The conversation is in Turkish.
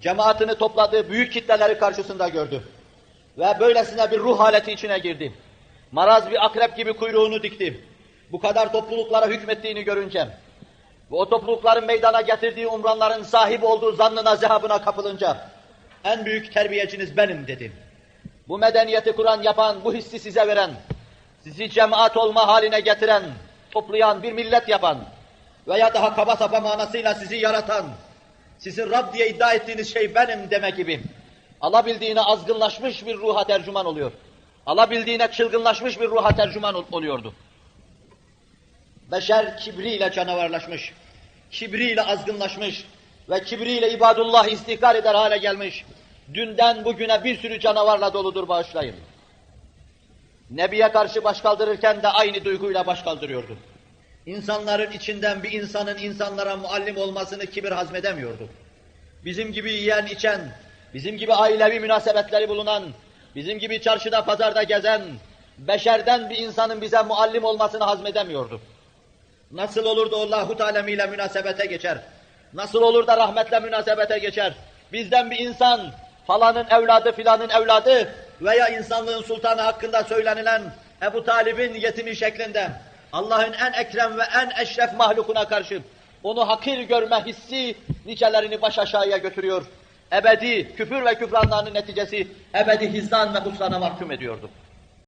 cemaatini topladığı büyük kitleleri karşısında gördü. Ve böylesine bir ruh haleti içine girdi. Maraz bir akrep gibi kuyruğunu dikti. Bu kadar topluluklara hükmettiğini görünce ve o toplulukların meydana getirdiği umranların sahibi olduğu zannına, zehabına kapılınca en büyük terbiyeciniz benim dedi. Bu medeniyeti kuran, yapan, bu hissi size veren, sizi cemaat olma haline getiren, toplayan, bir millet yapan veya daha kaba sapa manasıyla sizi yaratan, sizin Rab diye iddia ettiğiniz şey benim deme gibi alabildiğine azgınlaşmış bir ruha tercüman oluyor. Alabildiğine çılgınlaşmış bir ruha tercüman ol- oluyordu. Beşer kibriyle canavarlaşmış, kibriyle azgınlaşmış ve kibriyle ibadullah istihkar eder hale gelmiş. Dünden bugüne bir sürü canavarla doludur bağışlayın. Nebiye karşı baş kaldırırken de aynı duyguyla baş kaldırıyordu. İnsanların içinden bir insanın insanlara muallim olmasını kibir hazmedemiyordu. Bizim gibi yiyen içen, bizim gibi ailevi münasebetleri bulunan, bizim gibi çarşıda pazarda gezen, beşerden bir insanın bize muallim olmasını hazmedemiyordu. Nasıl olur da Allahu Teala ile münasebete geçer? Nasıl olur da rahmetle münasebete geçer? Bizden bir insan, falanın evladı filanın evladı veya insanlığın sultanı hakkında söylenilen Ebu Talib'in yetimi şeklinde Allah'ın en ekrem ve en eşref mahlukuna karşı onu hakir görme hissi nicelerini baş aşağıya götürüyor. Ebedi küfür ve küfranlarının neticesi ebedi hizdan ve husrana mahkum ediyordu.